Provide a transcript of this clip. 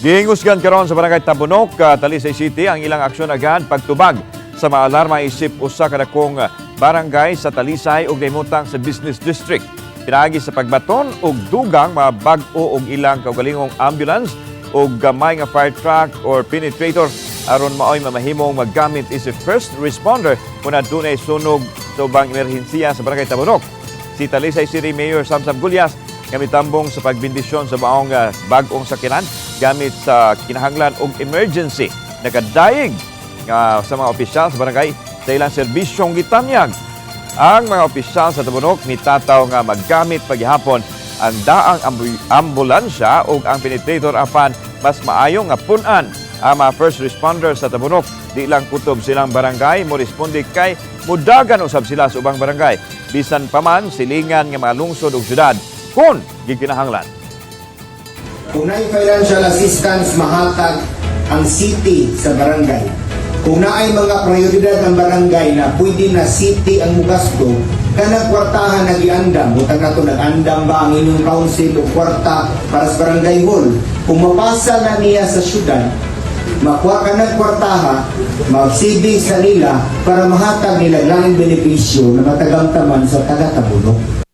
Gihingusgan karon sa barangay Tabunok, uh, Talisay City ang ilang aksyon agad pagtubag sa mga alarma isip usa ka dakong uh, barangay sa Talisay ug nahimutang sa business district. Pinagi sa pagbaton ug dugang mga bag-o ug ilang kaugalingong ambulance ug gamay nga fire truck or penetrator aron maoy mamahimong maggamit isip first responder kung adunay sunog sa ubang emerhensiya sa barangay Tabunok. Si Talisay City Mayor Samsam Gulyas gamitambong sa pagbindisyon sa maong uh, bag-ong sakinan gamit sa kinahanglan og emergency nakadayeg nga sa mga opisyal sa barangay sa ilang serbisyong gitanyag. Ang mga opisyal sa Tabunok ni Tataw nga maggamit paghihapon ang daang ambu- ambulansya ug ang penetrator apan mas maayo nga punan ang mga first responders sa Tabunok. Di lang kutob silang barangay mo responde kay mudagan usab sila sa ubang barangay. Bisan pa man silingan nga mga lungsod ug syudad kun gikinahanglan. Kung naay financial assistance mahatag ang city sa barangay, kung naay mga prioridad ang barangay na pwede na city ang mugasto, kanang kwartahan nagiandam, butang nato nag-andam ba ang inyong council o kwarta para sa barangay hall. Kung mapasa na niya sa syudad, makuha ka ng kwartaha, mag-savings sa nila para mahatag nila laing benepisyo na matagamtaman sa taga-tabunok.